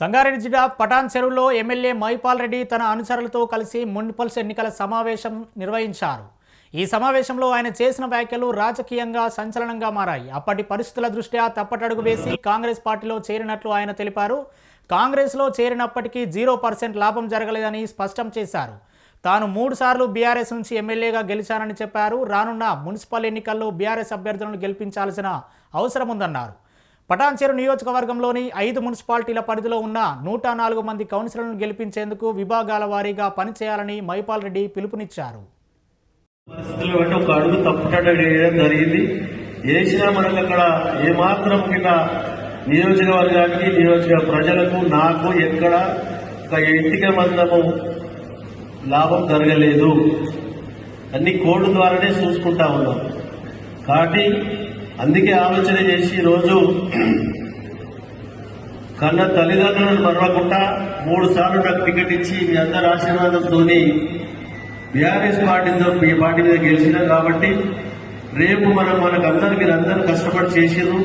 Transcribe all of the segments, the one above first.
సంగారెడ్డి జిల్లా పటాన్ చెరువులో ఎమ్మెల్యే మహిపాల్ రెడ్డి తన అనుచరులతో కలిసి మున్సిపల్స్ ఎన్నికల సమావేశం నిర్వహించారు. ఈ సమావేశంలో ఆయన చేసిన వ్యాఖ్యలు రాజకీయంగా సంచలనంగా మారాయి. అప్పటి పరిస్థితుల దృష్ట్యా తప్పటడుగు వేసి కాంగ్రెస్ పార్టీలో చేరినట్లు ఆయన తెలిపారు. కాంగ్రెస్లో చేరినప్పటికీ జీరో పర్సెంట్ లాభం జరగలేదని స్పష్టం చేశారు. తాను మూడు సార్లు బీఆర్ఎస్ నుంచి ఎమ్మెల్యేగా గెలిచానని చెప్పారు. రానున్న మున్సిపల్ ఎన్నికల్లో బీఆర్ఎస్ అభ్యర్థులను గెలిపించాల్సిన అవసరం ఉందన్నారు. పటాన్చెరు నియోజకవర్గంలోని ఐదు మున్సిపాలిటీల పరిధిలో ఉన్న నూట నాలుగు మంది కౌన్సిలర్లను గెలిపించేందుకు విభాగాల వారీగా పనిచేయాలని మైపాల్ రెడ్డి పిలుపునిచ్చారు. ఒక అడుగు వేయడం జరిగింది. వేసినా మనకు అక్కడ ఏమాత్రం కింద నియోజకవర్గానికి నియోజక ప్రజలకు నాకు ఎక్కడ ఒక ఇంటిక మందము లాభం జరగలేదు. అన్ని కోడ్ ద్వారానే చూసుకుంటా ఉన్నాం. కాబట్టి అందుకే ఆలోచన చేసి ఈరోజు కన్న తల్లిదండ్రులను మరవకుండా మూడు సార్లు నాకు టికెట్ ఇచ్చి మీ అందరి ఆశీర్వాదంతో బీఆర్ఎస్ పార్టీతో మీ పార్టీ మీద గెలిచినాం కాబట్టి రేపు మనం మనకందరు మీరు అందరూ కష్టపడి చేసారు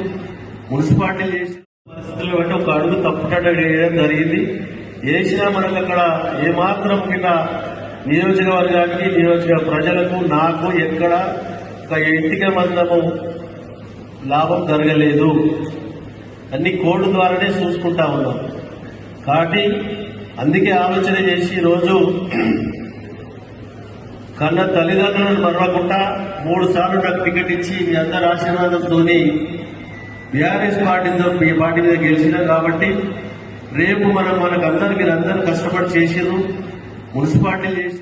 మున్సిపాలిటీ చేసిన పరిస్థితులు బట్టి ఒక అడుగు తప్పుటట్టు వేయడం జరిగింది. వేసినా మనకు అక్కడ ఏమాత్రం కింద నియోజకవర్గానికి నియోజక ప్రజలకు నాకు ఎక్కడ ఒక ఎంటిక మందము లాభం జరగలేదు. అన్ని కోడ్ ద్వారానే చూసుకుంటా ఉన్నాం. కాబట్టి అందుకే ఆలోచన చేసి ఈరోజు కన్న తల్లిదండ్రులను మరవకుండా మూడు సార్లు నాకు టికెట్ ఇచ్చి మీ అందరి ఆశీర్వాదంతోని బీఆర్ఎస్ పార్టీతో మీ పార్టీ మీద గెలిచినా కాబట్టి రేపు మనం మనకందరు మీరు అందరూ కష్టపడి చేసారు మున్సిపాలిటీలు చేసి